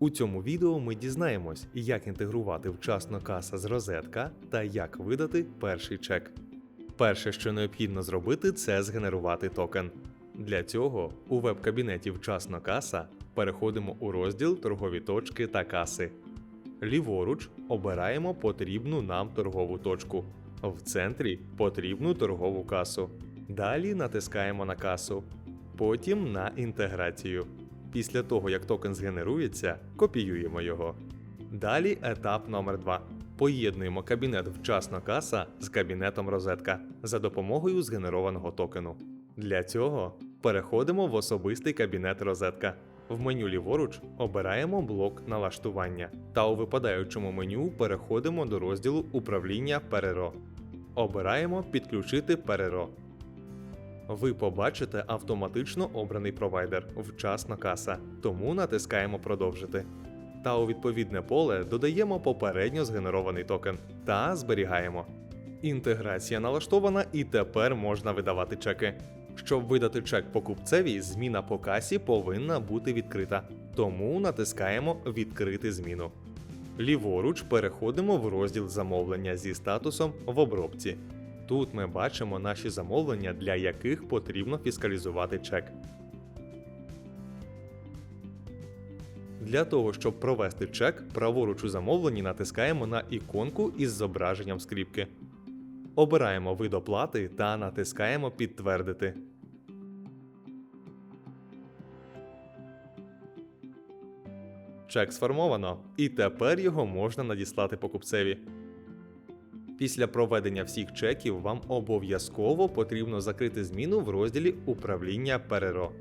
У цьому відео ми дізнаємось, як інтегрувати вчасно каса з розетка та як видати перший чек. Перше, що необхідно зробити, це згенерувати токен. Для цього у веб-кабінеті Вчасно каса переходимо у розділ Торгові точки та каси. Ліворуч обираємо потрібну нам торгову точку. В центрі потрібну торгову касу. Далі натискаємо на касу. Потім на інтеграцію. Після того, як токен згенерується, копіюємо його. Далі етап номер 2. Поєднуємо кабінет вчасно каса з кабінетом розетка за допомогою згенерованого токену. Для цього переходимо в особистий кабінет розетка. В меню ліворуч обираємо блок налаштування та у випадаючому меню переходимо до розділу управління Переро. Обираємо Підключити Переро. Ви побачите автоматично обраний провайдер вчасно каса, тому натискаємо Продовжити. Та у відповідне поле додаємо попередньо згенерований токен та зберігаємо. Інтеграція налаштована і тепер можна видавати чеки. Щоб видати чек покупцеві, зміна по касі повинна бути відкрита. Тому натискаємо Відкрити зміну. Ліворуч переходимо в розділ замовлення зі статусом в обробці. Тут ми бачимо наші замовлення, для яких потрібно фіскалізувати чек. Для того, щоб провести чек, праворуч у замовленні натискаємо на іконку із зображенням скріпки. Обираємо вид оплати та натискаємо Підтвердити. Чек сформовано, і тепер його можна надіслати покупцеві. Після проведення всіх чеків вам обов'язково потрібно закрити зміну в розділі Управління Переро.